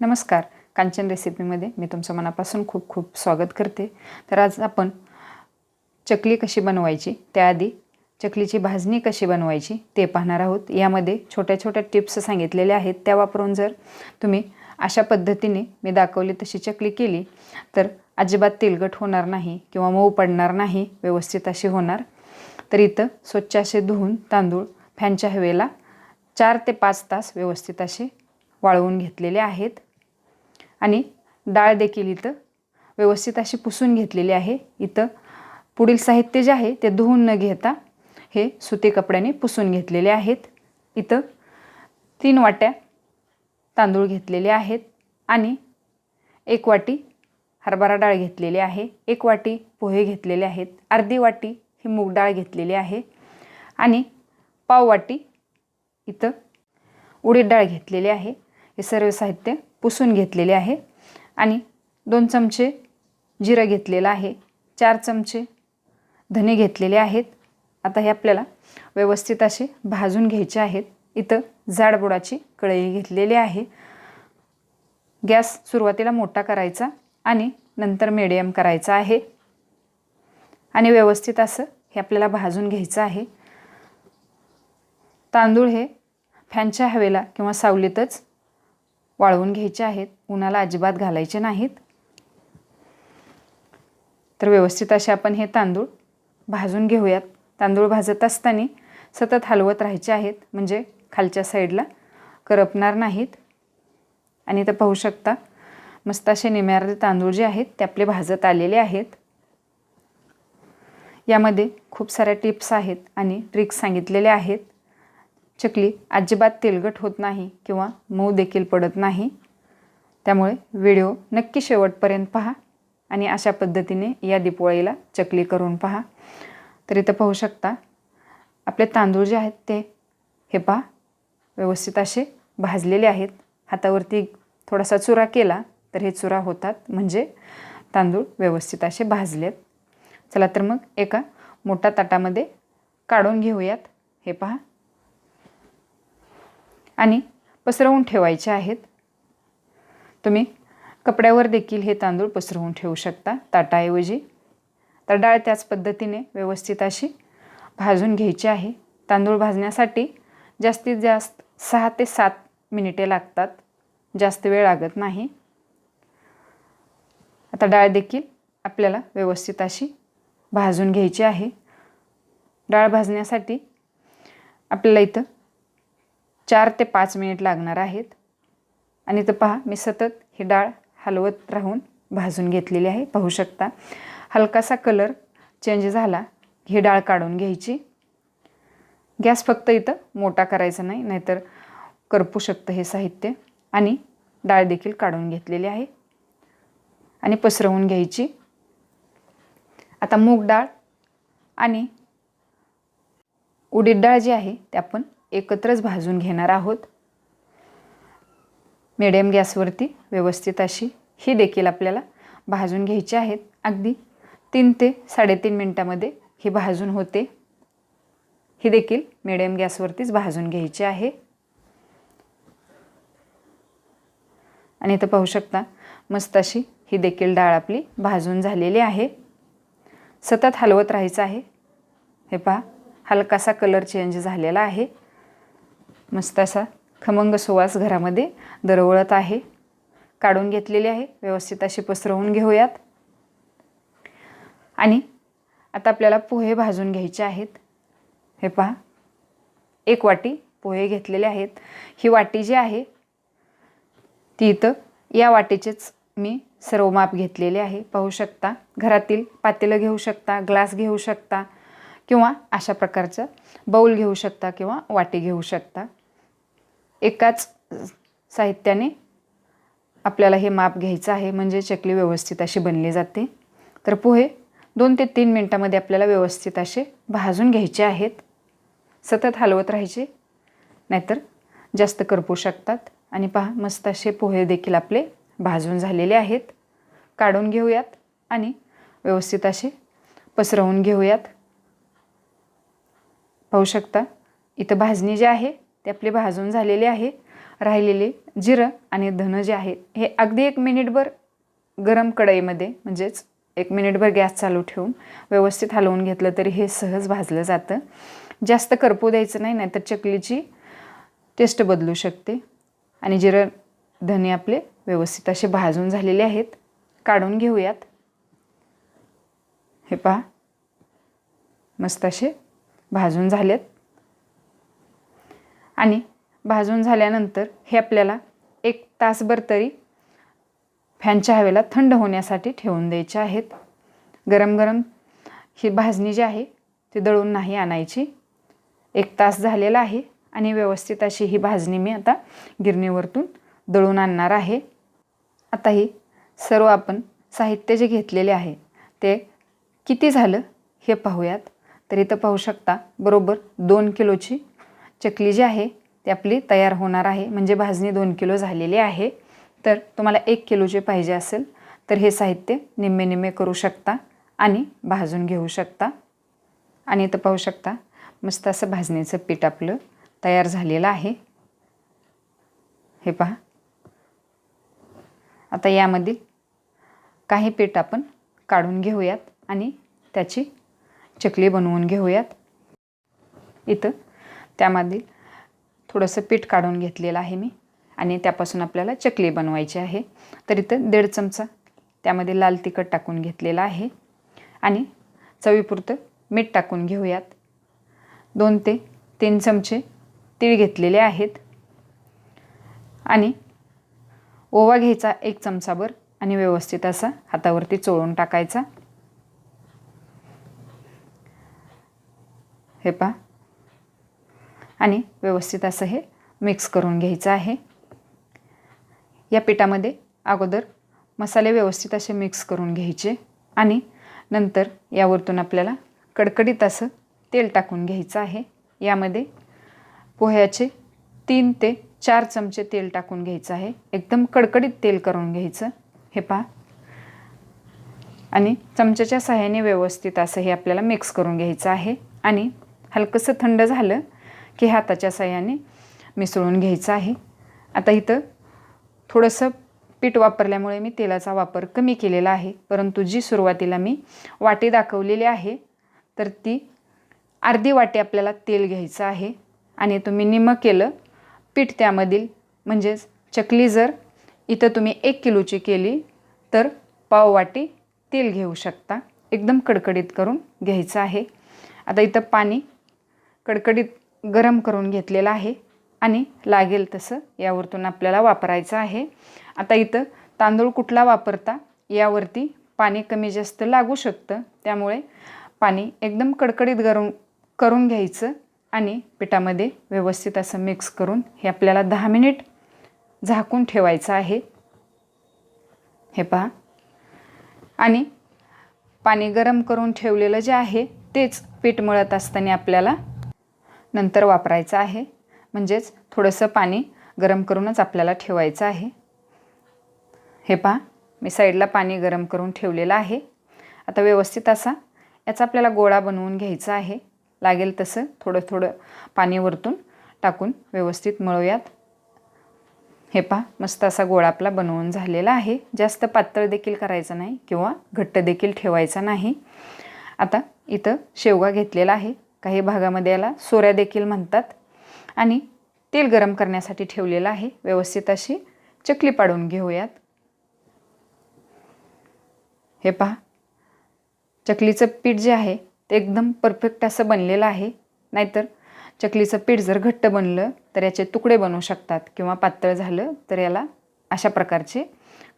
नमस्कार. कांचन रेसिपीमध्ये मी तुमचं मनापासून खूप खूप स्वागत करते. तर आज आपण चकली कशी बनवायची त्याआधी चकलीची भाजणी कशी बनवायची ते पाहणार आहोत. यामध्ये छोट्या छोट्या टिप्स सांगितलेल्या आहेत त्या वापरून जर तुम्ही अशा पद्धतीने मी दाखवली तशी चकली केली तर अजिबात तेलगट होणार नाही किंवा मऊ पडणार नाही व्यवस्थित अशी होणार. तर इथं स्वच्छ असे धुवून तांदूळ फॅनच्या हवेला चार ते पाच तास व्यवस्थित असे वाळवून घेतलेले आहेत. आणि डाळ देखील इथं व्यवस्थित अशी पुसून घेतलेली आहे. इथं पुढील साहित्य जे आहे ते धुवून न घेता हे सुती कपड्याने पुसून घेतलेले आहेत. इथं तीन वाट्या तांदूळ घेतलेले आहेत आणि एक वाटी हरभरा डाळ घेतलेली आहे. एक वाटी पोहे घेतलेले आहेत. अर्धी वाटी ही मूग डाळ घेतलेली आहे. आणि पाव वाटी इथं उडीद डाळ घेतलेली आहे. हे सर्व साहित्य पुसून घेतलेले आहे. आणि दोन चमचे जिरं घेतलेलं आहे. चार चमचे धने घेतलेले आहेत. आता हे आपल्याला व्यवस्थित असे भाजून घ्यायचे आहेत. इथं जाडबुडाची कढई घेतलेली आहे. गॅस सुरुवातीला मोठा करायचा आणि नंतर मिडियम करायचा आहे. आणि व्यवस्थित असं हे आपल्याला भाजून घ्यायचं आहे. तांदूळ हे फॅनच्या हवेला किंवा सावलीतच वाळवून घ्यायचे आहेत. उन्हाला अजिबात घालायचे नाहीत. तर व्यवस्थित असे आपण हे तांदूळ भाजून घेऊयात. तांदूळ भाजत असताना सतत हलवत राहायचे आहेत. म्हणजे खालच्या साईडला करपणार नाहीत. आणि तर पाहू शकता मस्त असे निम्यारे तांदूळ जे आहेत ते आपले भाजत आलेले आहेत. यामध्ये खूप साऱ्या टिप्स आहेत आणि ट्रिक्स सांगितलेले आहेत. चकली अजिबात तेलगट होत नाही किंवा मऊ देखील पडत नाही. त्यामुळे व्हिडिओ नक्की शेवटपर्यंत पहा आणि अशा पद्धतीने या दीपोळीला चकली करून पहा. तर इथं पाहू शकता आपले तांदूळ जे आहेत ते हे पहा व्यवस्थित असे भाजलेले आहेत. हातावरती थोडासा चुरा केला तर हे चुरा होतात. म्हणजे तांदूळ व्यवस्थित असे भाजलेत. चला तर मग एका मोठ्या ताटामध्ये काढून घेऊयात. हे पहा आणि पसरवून ठेवायचे आहेत. तुम्ही कपड्यावर देखील हे तांदूळ पसरवून ठेवू शकता. ताटाऐवजी तर डाळ त्याच पद्धतीने व्यवस्थित अशी भाजून घ्यायची आहे. तांदूळ भाजण्यासाठी जास्तीत जास्त सहा ते सात मिनिटे लागतात. जास्त वेळ लागत नाही. आता डाळ देखील आपल्याला व्यवस्थित अशी भाजून घ्यायची आहे. डाळ भाजण्यासाठी आपल्याला इथं चार ते पाच मिनिट लागणार आहेत. आणि इथं पहा मी सतत ही डाळ हलवत राहून भाजून घेतलेली आहे. पाहू शकता हलकासा कलर चेंज झाला ही डाळ काढून घ्यायची. गॅस फक्त इथं मोठा करायचा नाही नाहीतर करपू शकतं हे साहित्य. आणि डाळ देखील काढून घेतलेली आहे. आणि पसरवून घ्यायची. आता मूग डाळ आणि उडीद डाळ जी आहे ते आपण एकत्रच भाजून घेणार आहोत. मिडियम गॅसवरती व्यवस्थित अशी ही देखील आपल्याला भाजून घ्यायची आहेत. अगदी तीन ते साडेतीन मिनटामध्ये ही भाजून होते. ही देखील मिडियम गॅसवरतीच भाजून घ्यायची आहे. आणि इथं पाहू शकता मस्त अशी ही देखील डाळ आपली भाजून झालेली आहे. सतत हलवत राहायचं आहे. हे पहा हलकासा कलर चेंज झालेला आहे. मस्त असा खमंग सुवास घरामध्ये दरवळत आहे. काढून घेतलेली आहे. व्यवस्थित अशी पसरवून घेऊयात. आणि आता आपल्याला पोहे भाजून घ्यायचे आहेत. हे पहा. एक वाटी पोहे घेतलेले आहेत. ही वाटी जी आहे ती इथं या वाटीचेच मी सर्व माप घेतलेले आहे. पाहू शकता. घरातील पातेलं घेऊ शकता ग्लास घेऊ शकता किंवा अशा प्रकारचं बाऊल घेऊ शकता किंवा वाटी घेऊ शकता. एकाच साहित्याने आपल्याला हे माप घ्यायचं आहे म्हणजे चकली व्यवस्थित अशी बनली जाते. तर पोहे दोन ते तीन मिनटामध्ये आपल्याला व्यवस्थित असे भाजून घ्यायचे आहेत. सतत हलवत राहायचे नाहीतर जास्त करपू शकतात. आणि पहा मस्त असे पोहे देखील आपले भाजून झालेले आहेत. काढून घेऊयात आणि व्यवस्थित असे पसरवून घेऊयात. पाहू शकता इथं भाजणी जी आहे ते आपले भाजून झालेले आहे. राहिलेले जिरं आणि धनं जे आहेत हे अगदी एक मिनिटभर गरम कढईमध्ये म्हणजेच एक मिनिटभर गॅस चालू ठेवून व्यवस्थित हलवून घेतलं तरी हे सहज भाजलं जातं. जास्त करपू द्यायचं नाही नाहीतर चकलीची टेस्ट बदलू शकते. आणि जिरं धने आपले व्यवस्थित असे भाजून झालेले आहेत. काढून घेऊयात. हे पहा. मस्त असे भाजून झालेत. आणि भाजून झाल्यानंतर हे आपल्याला एक तासभर तरी फॅनच्या हवेला थंड होण्यासाठी ठेवून द्यायचे आहेत. गरम गरम ही भाजणी जी आहे ती दळून नाही आणायची. एक तास झालेला आहे आणि व्यवस्थित अशी ही भाजणी मी आता गिरणीवरतून दळून आणणार आहे. आता ही सर्व आपण साहित्य जे घेतलेले आहे ते किती झालं हे पाहूयात. तर इथं पाहू शकता बरोबर दोन किलोची चकली जी आहे ती आपली तयार होणार आहे. म्हणजे भाजणी दोन किलो झालेली आहे. तर तुम्हाला एक किलोचे पाहिजे असेल तर हे साहित्य निम्मे निम्मे करू शकता आणि भाजून घेऊ शकता. आणि इथं पाहू शकता मस्त असं भाजणीचं पीठ आपलं तयार झालेलं आहे. हे पहा. आता यामधील काही पीठ आपण काढून घेऊयात आणि त्याची चकली बनवून घेऊयात. इथं त्यामधील थोडंसं पीठ काढून घेतलेलं आहे मी आणि त्यापासून आपल्याला चकली बनवायची आहे. तर इथं दीड चमचा त्यामध्ये लाल तिखट टाकून घेतलेलं आहे आणि चवीपुरतं मीठ टाकून घेऊयात. दोन ते तीन चमचे तीळ घेतलेले आहेत. आणि ओवा घ्यायचा एक चमचाभर आणि व्यवस्थित असा हातावरती चोळून टाकायचा. हे पहा आणि व्यवस्थित असं हे मिक्स करून घ्यायचं आहे. या पिठामध्ये अगोदर मसाले व्यवस्थित असे मिक्स करून घ्यायचे आणि नंतर यावरतून आपल्याला कडकडीत असं तेल टाकून घ्यायचं आहे. यामध्ये पोह्याचे तीन ते चार चमचे तेल टाकून घ्यायचं आहे. एकदम कडकडीत तेल करून घ्यायचं. हे पहा. आणि चमच्याच्या सहाय्याने व्यवस्थित असं हे आपल्याला मिक्स करून घ्यायचं आहे. आणि हलकंसं थंड झालं की हाताच्या सहाय्याने मिसळून घ्यायचं आहे. आता इथं थोडंसं पीठ वापरल्यामुळे मी तेलाचा वापर कमी केलेला आहे. परंतु जी सुरुवातीला मी वाटी दाखवलेली आहे तर ती अर्धी वाटी आपल्याला तेल घ्यायचं आहे आणि तुम्ही निमं केलं पीठ त्यामधील म्हणजेच चकली जर इथं तुम्ही एक किलोची केली तर पाव वाटी तेल घेऊ शकता. एकदम कडकडीत करून घ्यायचं आहे. आता इथं पाणी कडकडीत गरम करून घेतलेलं आहे आणि लागेल तसं यावरतून आपल्याला वापरायचं आहे. आता इथं तांदूळ कुठला वापरता यावरती पाणी कमी जास्त लागू शकतं. त्यामुळे पाणी एकदम कडकडीत गरम करून घ्यायचं आणि पिठामध्ये व्यवस्थित असं मिक्स करून हे आपल्याला दहा मिनिट झाकून ठेवायचं आहे. हे पहा. आणि पाणी गरम करून ठेवलेलं जे आहे तेच पीठ मळत असताना आपल्याला नंतर वापरायचं आहे. म्हणजेच थोडंसं पाणी गरम करूनच आपल्याला ठेवायचं आहे. हे पहा मी साईडला पाणी गरम करून ठेवलेलं आहे. आता व्यवस्थित असा याचा आपल्याला गोळा बनवून घ्यायचा आहे. लागेल तसं थोडं थोडं पाणी वरतून टाकून व्यवस्थित मळूयात. हे पहा मस्त असा गोळा आपला बनवून झालेला आहे. जास्त पातळ देखील करायचं नाही किंवा घट्ट देखील ठेवायचा नाही. आता इथं शेवगा घेतलेला आहे. काही भागामध्ये याला सोऱ्या देखील म्हणतात. आणि तेल गरम करण्यासाठी ठेवलेलं आहे. व्यवस्थित अशी चकली पाडून घेऊयात. हे पहा. चकलीचं पीठ जे आहे ते एकदम परफेक्ट असं बनलेलं आहे. नाहीतर चकलीचं पीठ जर घट्ट बनलं तर याचे तुकडे बनू शकतात. किंवा पातळ झालं तर याला अशा प्रकारचे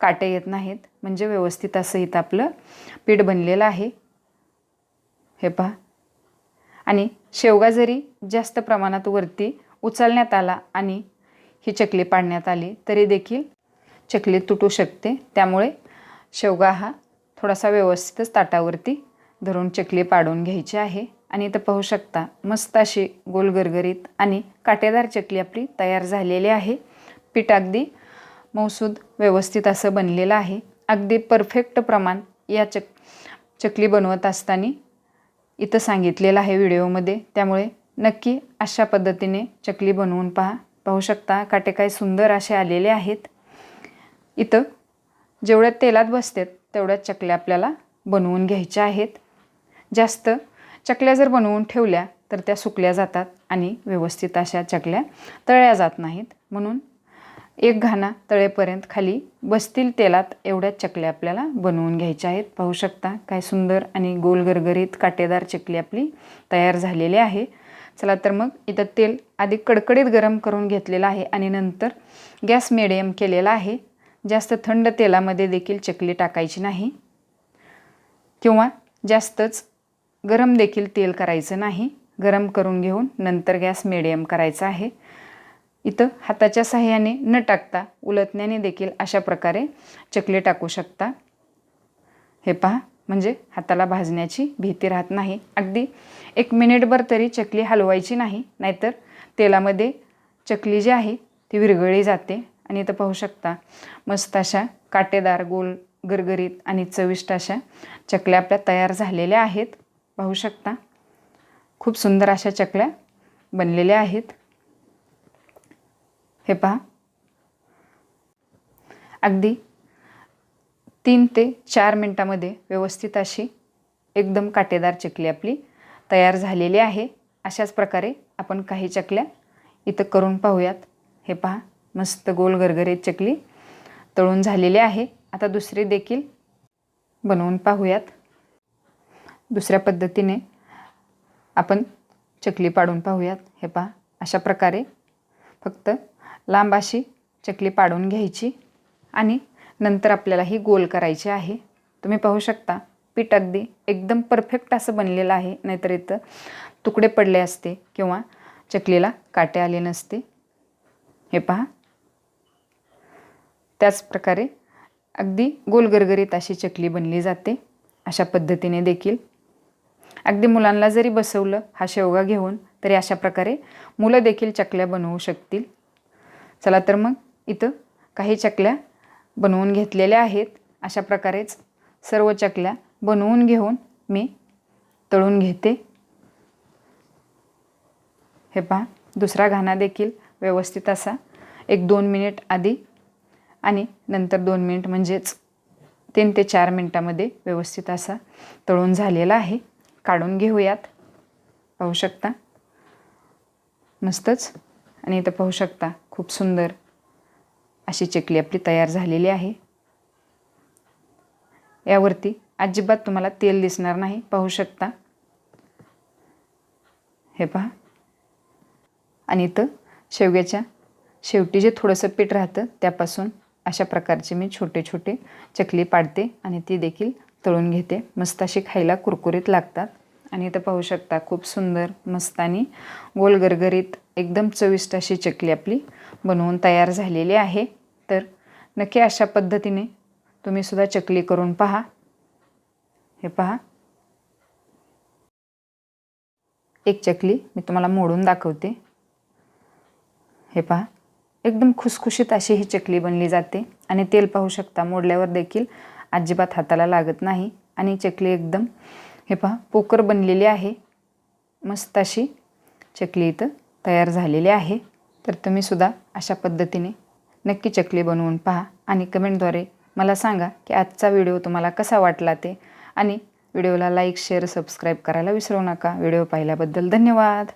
काटे येत नाहीत. म्हणजे व्यवस्थित असं इथं आपलं पीठ बनलेलं आहे. हे पहा. आणि शेवगा जरी जास्त प्रमाणात वरती उचलण्यात आला आणि ही चकली पाडण्यात आली तरी देखील चकली तुटू शकते. त्यामुळे शेवगा हा थोडासा व्यवस्थितच ताटावरती धरून चकली पाडून घ्यायची आहे. आणि इथं पाहू शकता मस्त अशी गोल गरगरीत आणि काटेदार चकली आपली तयार झालेली आहे. पीठ अगदी मौसूद व्यवस्थित असं बनलेलं आहे. अगदी परफेक्ट प्रमाण या चक चकली बनवत असताना इथं सांगितलेलं आहे व्हिडिओमध्ये. त्यामुळे नक्की अशा पद्धतीने चकली बनवून पहा. पाहू शकता काटे काय सुंदर असे आलेले आहेत. इथं जेवढ्या तेलात बसतात तेवढ्याच चकल्या आपल्याला बनवून घ्यायच्या आहेत. जास्त चकल्या जर बनवून ठेवल्या तर त्या सुकल्या जातात आणि व्यवस्थित अशा चकल्या तळल्या जात नाहीत. म्हणून एक घाणा तळेपर्यंत खाली बसतील तेलात एवढ्या चकल्या आपल्याला बनवून घ्यायच्या आहेत. पाहू शकता काय सुंदर आणि गोल गरगरीत काटेदार चकली आपली तयार झालेली आहे. चला तर मग इथं तेल आधी कडकडीत गरम करून घेतलेलं आहे आणि नंतर गॅस मिडियम केलेला आहे. जास्त थंड तेलामध्ये देखील चकली टाकायची नाही. किंवा जास्तच गरम देखील तेल करायचं नाही. गरम करून घेऊन नंतर गॅस मिडियम करायचा आहे. इथं हाताच्या सहाय्याने न टाकता उलटण्याने देखील अशा प्रकारे चकली टाकू शकता. हे पहा म्हणजे हाताला भाजण्याची भीती राहत नाही. अगदी एक मिनिटभर तरी चकली हलवायची नाही नाहीतर तेलामध्ये चकली जी आहे ती विरघळली जाते. आणि इथं पाहू शकता मस्त अशा काटेदार गोल गरगरीत आणि चविष्ट अशा चकल्या आपल्या तयार झालेल्या आहेत. पाहू शकता खूप सुंदर अशा चकल्या बनलेल्या आहेत. हे पहा. अगदी तीन ते चार मिनटामध्ये व्यवस्थित अशी एकदम काटेदार चकली आपली तयार झालेली आहे. अशाच प्रकारे आपण काही चकल्या इथं करून पाहूयात. हे पहा मस्त गोल गरगरीत चकली तळून झालेली आहे. आता दुसरी देखील बनवून पाहूयात. दुसऱ्या पद्धतीने आपण चकली पाडून पाहूयात. हे पहा अशा प्रकारे फक्त लांब अशी चकली पाडून घ्यायची आणि नंतर आपल्याला ही गोल करायची आहे. तुम्ही पाहू शकता पीठ अगदी एकदम परफेक्ट असं बनलेलं आहे. नाहीतर इथं तुकडे पडले असते किंवा चकलीला काटे आले नसते. हे पहा. त्याच प्रकारे अगदी गोलगरगरीत अशी चकली बनली जाते. अशा पद्धतीने देखील. अगदी मुलांना जरी बसवलं हा शेवगा घेऊन तरी अशा प्रकारे मुलं देखील चकल्या बनवू शकतील. चला तर मग इथं काही चकल्या बनवून घेतलेल्या आहेत. अशा प्रकारेच सर्व चकल्या बनवून घेऊन मी तळून घेते. हे पहा दुसरा घाणा देखील व्यवस्थित असा. एक दोन मिनिट आधी आणि नंतर दोन मिनिट म्हणजेच तीन ते चार मिनटामध्ये व्यवस्थित असा तळून झालेला आहे. काढून घेऊयात. पाहू शकता? मस्तच. आणि इथं पाहू शकता खूप सुंदर अशी चकली आपली तयार झालेली आहे. यावरती अजिबात तुम्हाला तेल दिसणार नाही पाहू शकता. हे पहा. आणि इथं शेवग्याच्या शेवटी जे थोडंसं पीठ राहतं त्यापासून अशा प्रकारचे मी छोटे छोटे चकली पाडते आणि ती देखील तळून घेते. मस्त अशी खायला कुरकुरीत लागतात. आणि इथं पाहू शकता खूप सुंदर मस्त आणि गोल गरगरीत एकदम चविष्ट अशी चकली आपली बनवून तयार झालेली आहे. तर नक्की अशा पद्धतीने तुम्ही सुद्धा चकली करून पहा. हे पहा. एक चकली मी तुम्हाला मोडून दाखवते. हे पहा. एकदम खुसखुशीत अशी ही चकली बनली जाते. आणि तेल पाहू शकता मोडल्यावर देखील अजिबात हाताला लागत नाही. आणि चकली एकदम हे पहा पोकर बनलेली आहे. मस्त अशी चकली इथं. तयार झालेली आहे तर तुम्ही सुद्धा अशा पद्धतीने नक्की चकली बनवून पहा आणि कमेंटद्वारे मला सांगा की आजचा व्हिडिओ तुम्हाला कसा वाटला ते. आणि व्हिडिओला लाईक शेअर सबस्क्राईब करायला विसरू नका. व्हिडिओ पाहिल्याबद्दल धन्यवाद.